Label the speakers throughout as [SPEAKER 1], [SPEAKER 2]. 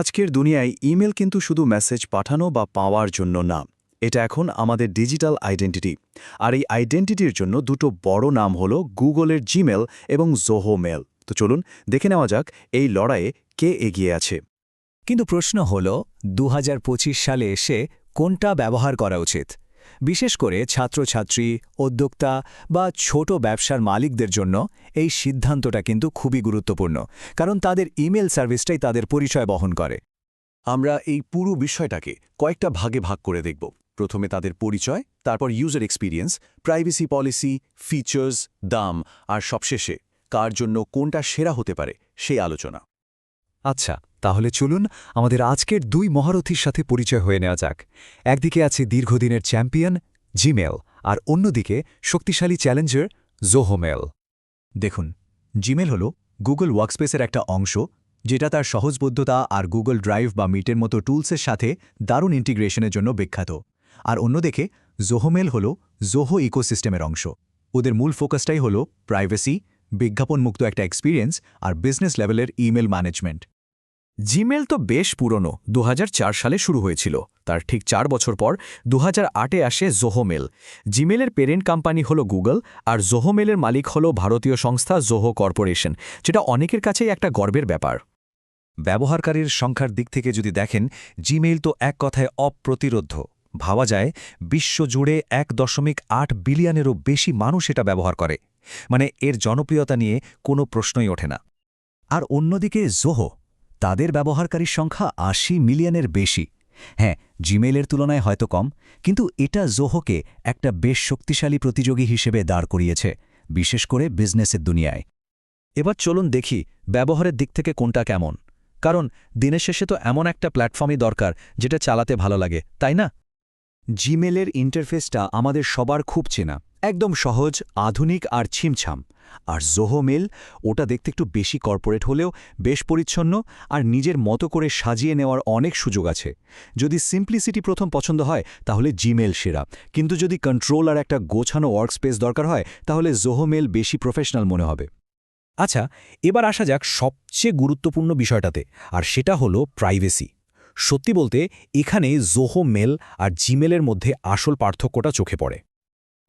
[SPEAKER 1] আজকের দুনিয়ায় ইমেল কিন্তু শুধু মেসেজ পাঠানো বা পাওয়ার জন্য না, এটা এখন আমাদের ডিজিটাল আইডেন্টিটি। আর এই আইডেন্টিটির জন্য দুটো বড় নাম হলো গুগলের জিমেল এবং জোহো মেল। তো চলুন, দেখে নেওয়া যাক এই লড়াইয়ে কে এগিয়ে আছে।
[SPEAKER 2] কিন্তু প্রশ্ন হল দু হাজার পঁচিশ সালে এসে কোনটা ব্যবহার করা উচিত? বিশেষ করে ছাত্রছাত্রী, উদ্যোক্তা বা ছোট ব্যবসার মালিকদের জন্য এই সিদ্ধান্তটা কিন্তু খুবই গুরুত্বপূর্ণ, কারণ তাদের ইমেল সার্ভিসটাই তাদের পরিচয় বহন করে।
[SPEAKER 3] আমরা এই পুরো বিষয়টাকে কয়েকটা ভাগে ভাগ করে দেখব। প্রথমে তাদের পরিচয়, তারপর user experience privacy policy features দাম, আর সবশেষে কার জন্য কোনটা সেরা হতে পারে সেই আলোচনা।
[SPEAKER 2] আচ্ছা তাহলে চলুন আমাদের আজকের দুই মহারথীর সাথে পরিচয় হয়ে নেওয়া যাক। একদিকে আছে দীর্ঘদিনের চ্যাম্পিয়ন, জিমেল, আর অন্যদিকে শক্তিশালী চ্যালেঞ্জার, জোহোমেল। দেখুন, জিমেল হল গুগল ওয়ার্কস্পেসের একটা অংশ, যেটা তার সহজবোধ্যতা আর গুগল ড্রাইভ বা মিটের মতো টুলসের সাথে দারুণ ইন্টিগ্রেশনের জন্য বিখ্যাত। আর অন্যদিকে, জোহোমেল হল জোহো ইকোসিস্টেমের অংশ। ওদের মূল ফোকাসটাই হল প্রাইভেসি, বিজ্ঞাপনমুক্ত একটা এক্সপিরিয়েন্স আর বিজনেস লেভেলের ইমেল ম্যানেজমেন্ট।
[SPEAKER 1] জিমেল তো বেশ পুরনো, দুহাজার চার সালে শুরু হয়েছিল। তার ঠিক চার বছর পর দু আটে আসে জোহোমেল। জিমেলের পেরেন্ট কোম্পানি হল গুগল আর জোহোমেলের মালিক হল ভারতীয় সংস্থা জোহো কর্পোরেশন, যেটা অনেকের কাছেই একটা গর্বের ব্যাপার।
[SPEAKER 2] ব্যবহারকারীর সংখ্যার দিক থেকে যদি দেখেন, জিমেইল তো এক কথায় অপ্রতিরোধ্য। ভাবা যায়, বিশ্বজুড়ে এক দশমিক আট বিলিয়নেরও বেশি মানুষ এটা ব্যবহার করে। মানে এর জনপ্রিয়তা নিয়ে কোনো প্রশ্নই ওঠে না। আর অন্যদিকে জোহো তাদের ব্যবহারকারীর সংখ্যা আশি মিলিয়নের বেশি। হ্যাঁ জিমেইলের তুলনায় হয়তো কম, কিন্তু এটা জোহোকে একটা বেশ শক্তিশালী প্রতিযোগী হিসেবে দাঁড় করিয়েছে, বিশেষ করে বিজনেসের দুনিয়ায়। এবার চলুন দেখি ব্যবহারের দিক থেকে কোনটা কেমন। কারণ দিনের শেষে তো এমন একটা প্ল্যাটফর্মই দরকার যেটা চালাতে ভালো লাগে, তাই না? জিমেলের ইন্টারফেসটা আমাদের সবার খুব চেনা। একদম সহজ, আধুনিক আর ছিমছাম। আর জোহো মেল ওটা দেখতে একটু বেশি কর্পোরেট হলেও বেশ পরিচ্ছন্ন আর নিজের মতো করে সাজিয়ে নেওয়ার অনেক সুযোগ আছে। যদি সিম্পলিসিটি প্রথম পছন্দ হয়, তাহলে জিমেল সেরা। কিন্তু যদি কন্ট্রোল আর একটা গোছানো ওয়ার্কস্পেস দরকার হয়, তাহলে জোহো মেল বেশি প্রফেশনাল মনে হবে। আচ্ছা এবার আসা যাক সবচেয়ে গুরুত্বপূর্ণ বিষয়টাতে, আর সেটা হলো প্রাইভেসি সত্যি বলতে, এখানে জোহো মেল আর জিমেলের মধ্যে আসল পার্থক্যটা চোখে পড়ে।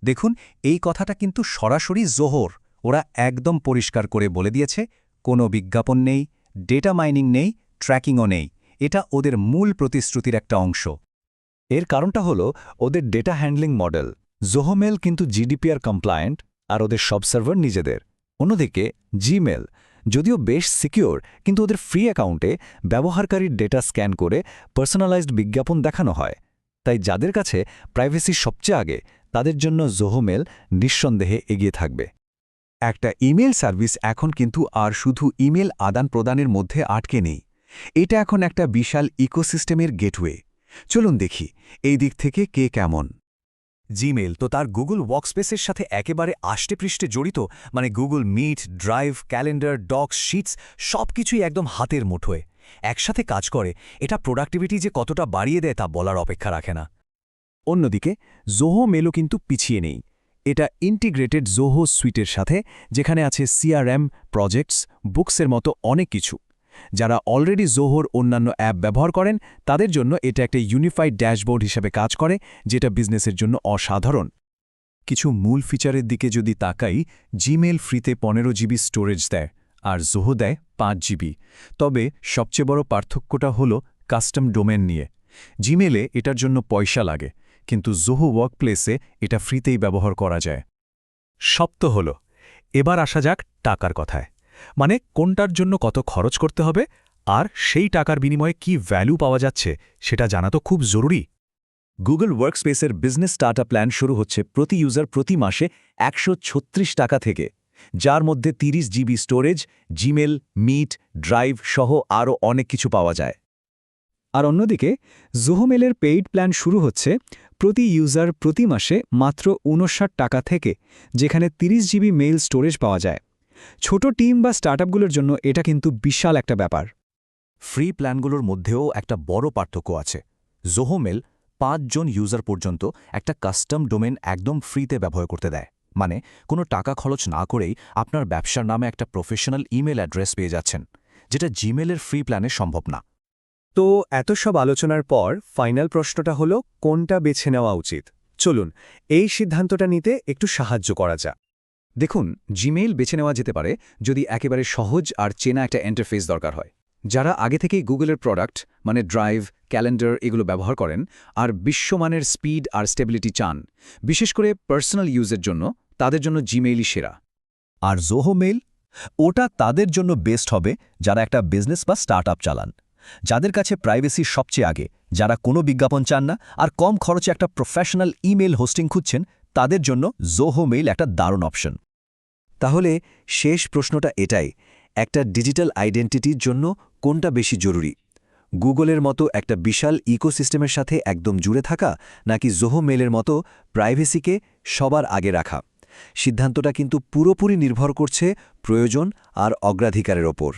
[SPEAKER 2] দেখুন, এই কথাটা কিন্তু সরাসরি জোহর, ওরা একদম পরিষ্কার করে বলে দিয়েছে, কোনো বিজ্ঞাপন নেই, ডেটা মাইনিং নেই, ট্র্যাকিংও নেই, এটা ওদের মূল প্রতিশ্রুতির একটা অংশ। এর কারণটা হলো, ওদের ডেটা হ্যান্ডলিং মডেল, জোহোমেল কিন্তু জিডিপিআর কমপ্লায়েন্ট আর ওদের সব সার্ভার নিজেদের। অন্যদিকে, জিমেল, যদিও বেশ সিকিওর, কিন্তু ওদের ফ্রি অ্যাকাউন্টে ব্যবহারকারীর ডেটা স্ক্যান করে পার্সোনালাইজড বিজ্ঞাপন দেখানো হয়। তাই যাদের কাছে প্রাইভেসি সবচেয়ে আগে তাদের জন্য জোহোমেল নিঃসন্দেহে এগিয়ে থাকবে। একটা ইমেল সার্ভিস এখন কিন্তু আর শুধু ইমেল আদান প্রদানের মধ্যে আটকে নেই। এটা এখন একটা বিশাল ইকোসিস্টেমের গেটওয়ে। চলুন দেখি, এই দিক থেকে কে কেমন। জিমেল তো তার গুগল ওয়ার্কস্পেসের সাথে একেবারে আষ্টেপৃষ্ঠে জড়িত মানে Google Meet, Drive, Calendar, Docs, Sheets সব কিছুই একদম হাতের মুঠোয়। একসাথে কাজ করে, এটা প্রোডাক্টিভিটি যে কতটা বাড়িয়ে দেয় তা বলার অপেক্ষা রাখে না। অন্যদিকে, জোহো মেলও কিন্তু পিছিয়ে নেই। এটা ইন্টিগ্রেটেড জোহো সুইটের সাথে, যেখানে আছে সিআরএম, প্রজেক্টস, বুকসের মতো অনেক কিছু। যারা অলরেডি জোহোর অন্যান্য অ্যাপ ব্যবহার করেন, তাদের জন্য এটা একটা ইউনিফাইড ড্যাশবোর্ড হিসেবে কাজ করে, যেটা বিজনেসের জন্য অসাধারণ। কিছু মূল ফিচারের দিকে যদি তাকাই জিমেল ফ্রিতে পনেরো জিবি স্টোরেজ দেয়, আর জোহো দেয় পাঁচ জিবি। তবে সবচেয়ে বড় পার্থক্যটা হল কাস্টম ডোমেন নিয়ে। জিমেলে এটার জন্য পয়সা লাগে। কিন্তু জোহো ওয়ার্কপ্লেসে এটা ফ্রিতেই ব্যবহার করা যায়। সপ্ত হল, এবার আসা যাক টাকার কথায়। মানে কোনটার জন্য কত খরচ করতে হবে আর সেই টাকার বিনিময়ে কি ভ্যালু পাওয়া যাচ্ছে সেটা জানা তো খুব জরুরি। গুগল ওয়ার্কস্পেসের বিজনেস স্টার্টআপ প্ল্যান শুরু হচ্ছে প্রতি ইউজার প্রতি মাসে একশো ছত্রিশ টাকা থেকে, যার মধ্যে ৩০ GB storage, Gmail, Meet, Drive সহ আরও অনেক কিছু পাওয়া যায়। আর অন্যদিকে জোহোমেলের পেইড প্ল্যান শুরু হচ্ছে প্রতি ইউজার প্রতি মাসে মাত্র উনষাট টাকা থেকে যেখানে ৩০ জিবি মেইল স্টোরেজ পাওয়া যায়। ছোট টিম বা স্টার্টআপগুলোর জন্য এটা কিন্তু বিশাল একটা ব্যাপার। ফ্রি প্ল্যানগুলোর মধ্যেও একটা বড় পার্থক্য আছে। জোহোমেল পাঁচজন ইউজার পর্যন্ত একটা কাস্টম ডোমেন একদম ফ্রিতে ব্যবহার করতে দেয়। মানে কোনো টাকা খরচ না করেই আপনার ব্যবসার নামে একটা প্রফেশনাল ইমেল অ্যাড্রেস পেয়ে যাচ্ছেন, যেটা জিমেলের ফ্রি প্ল্যানে সম্ভব না।
[SPEAKER 4] তো, এত সব আলোচনার পর ফাইনাল প্রশ্নটা হলো, কোনটা বেছে নেওয়া উচিত? চলুন, এই সিদ্ধান্তটা নিতে একটু সাহায্য করা যাক।
[SPEAKER 3] দেখুন জিমেইল বেছে নেওয়া যেতে পারে যদি একেবারে সহজ আর চেনা একটা ইন্টারফেস দরকার হয়। যারা আগে থেকেই গুগলের প্রোডাক্ট মানে ড্রাইভ ক্যালেন্ডার এগুলো ব্যবহার করেন আর বিশ্বমানের স্পিড আর স্টেবিলিটি চান, বিশেষ করে পার্সোনাল ইউজের জন্য, তাদের জন্য জিমেইলই সেরা।
[SPEAKER 5] আর জোহো মেইল ওটা তাদের জন্য বেস্ট হবে যারা একটা বিজনেস বা স্টার্টআপ চালান। যাদের কাছে প্রাইভেসি সবচেয়ে আগে, যারা কোনো বিজ্ঞাপন চান না আর কম খরচে একটা প্রফেশনাল ইমেল হোস্টিং খুঁজছেন, তাদের জন্য জোহো মেইল একটা দারুণ অপশন
[SPEAKER 2] তাহলে শেষ প্রশ্নটা এটাই, একটা ডিজিটাল আইডেন্টিটির জন্য কোনটা বেশি জরুরি? গুগলের মতো একটা বিশাল ইকোসিস্টেমের সাথে একদম জুড়ে থাকা, নাকি জোহো মেলের মতো প্রাইভেসিকে সবার আগে রাখা? সিদ্ধান্তটা কিন্তু পুরোপুরি নির্ভর করছে প্রয়োজন আর অগ্রাধিকারের ওপর।